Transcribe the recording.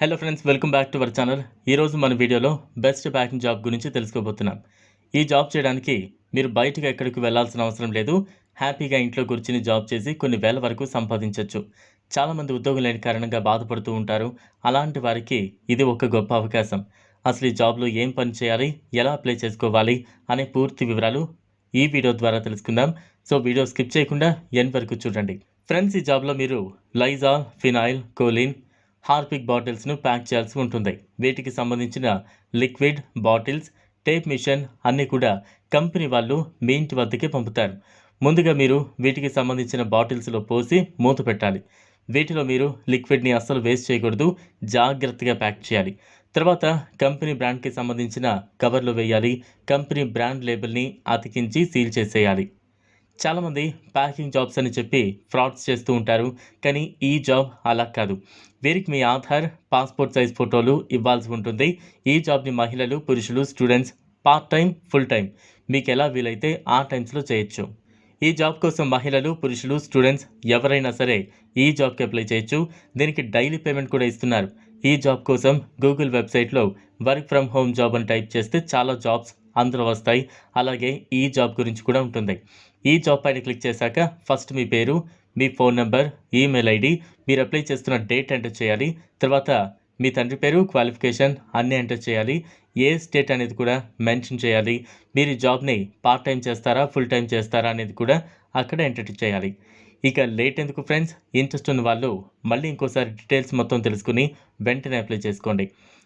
Hello friends welcome back to our channel ఈరోజు మన వీడియోలో బెస్ట్ ప్యాకింగ్ జాబ్ గురించి తెలుసుకోబోతున్నాం. ఈ జాబ్ చేయడానికి మీరు బయటకు ఎక్కడికి వెళ్ళాల్సిన అవసరం లేదు. హ్యాపీగా ఇంట్లో కూర్చుని జాబ్ చేసి కొన్ని వేల వరకు సంపాదించవచ్చు చాలామంది ఉద్యోగం లేని కారణంగా బాధపడుతూ ఉంటారు. అలాంటి వారికి ఇది ఒక గొప్ప అవకాశం. అసలు ఈ జాబ్లో ఏం పని చేయాలి? ఎలా అప్లై చేసుకోవాలి? అనే పూర్తి వివరాలు ఈ వీడియో ద్వారా తెలుసుకుందాం. సో వీడియో స్కిప్ చేయకుండా ఎన్ వరకు చూడండి. ఫ్రెండ్స్ ఈ జాబ్లో మీరు లైజాల్ ఫినాయిల్ కోలిన్ హార్పిక్ బాటిల్స్ను ప్యాక్ చేయాల్సి ఉంటుంది. వీటికి సంబంధించిన లిక్విడ్ బాటిల్స్ టేప్ మిషన్ అన్నీ కూడా కంపెనీ వాళ్ళు మీ ఇంటి వద్దకే పంపుతారు. ముందుగా మీరు వీటికి సంబంధించిన బాటిల్స్లో పోసి మూత పెట్టాలి. వీటిలో మీరు లిక్విడ్ని అస్సలు వేస్ట్ చేయకూడదు. జాగ్రత్తగా ప్యాక్ చేయాలి. తర్వాత కంపెనీ బ్రాండ్కి సంబంధించిన కవర్లు వేయాలి. కంపెనీ బ్రాండ్ లేబుల్ని అతికించి సీల్ చేసేయాలి. చాలామంది ప్యాకింగ్ జాబ్స్ అని చెప్పి ఫ్రాడ్స్ చేస్తూ ఉంటారు కానీ ఈ జాబ్ అలా కాదు. వీరికి మీ ఆధార్ పాస్పోర్ట్ సైజ్ ఫోటోలు ఇవ్వాల్సి ఉంటుంది. ఈ జాబ్ని మహిళలు పురుషులు students part time full time మీకు ఎలా వీలైతే ఆ టైమ్స్లో చేయొచ్చు. ఈ జాబ్ కోసం మహిళలు పురుషులు స్టూడెంట్స్ ఎవరైనా సరే ఈ జాబ్కి అప్లై చేయొచ్చు. దీనికి డైలీ పేమెంట్ కూడా ఇస్తున్నారు. ఈ జాబ్ కోసం గూగుల్ వెబ్సైట్లో వర్క్ ఫ్రమ్ హోమ్ జాబ్ అని టైప్ చేస్తే చాలా జాబ్స్ అందులో వస్తాయి. అలాగే ఈ జాబ్ గురించి కూడా ఉంటుంది. ఈ జాబ్ పైన క్లిక్ చేశాక ఫస్ట్ మీ పేరు మీ ఫోన్ నెంబర్ ఈమెయిల్ ఐడి మీరు అప్లై చేస్తున్న డేట్ ఎంటర్ చేయాలి. తర్వాత మీ తండ్రి పేరు క్వాలిఫికేషన్ అన్నీ ఎంటర్ చేయాలి. ఏ స్టేట్ అనేది కూడా మెన్షన్ చేయాలి. మీరు జాబ్ని పార్ట్ టైం చేస్తారా ఫుల్ టైం చేస్తారా అనేది కూడా అక్కడ ఎంటర్ చేయాలి. ఇక లేట్ ఎందుకు ఫ్రెండ్స్? ఇంట్రెస్ట్ ఉన్న వాళ్ళు మళ్ళీ ఇంకోసారి డీటెయిల్స్ మొత్తం తెలుసుకుని వెంటనే అప్లై చేసుకోండి.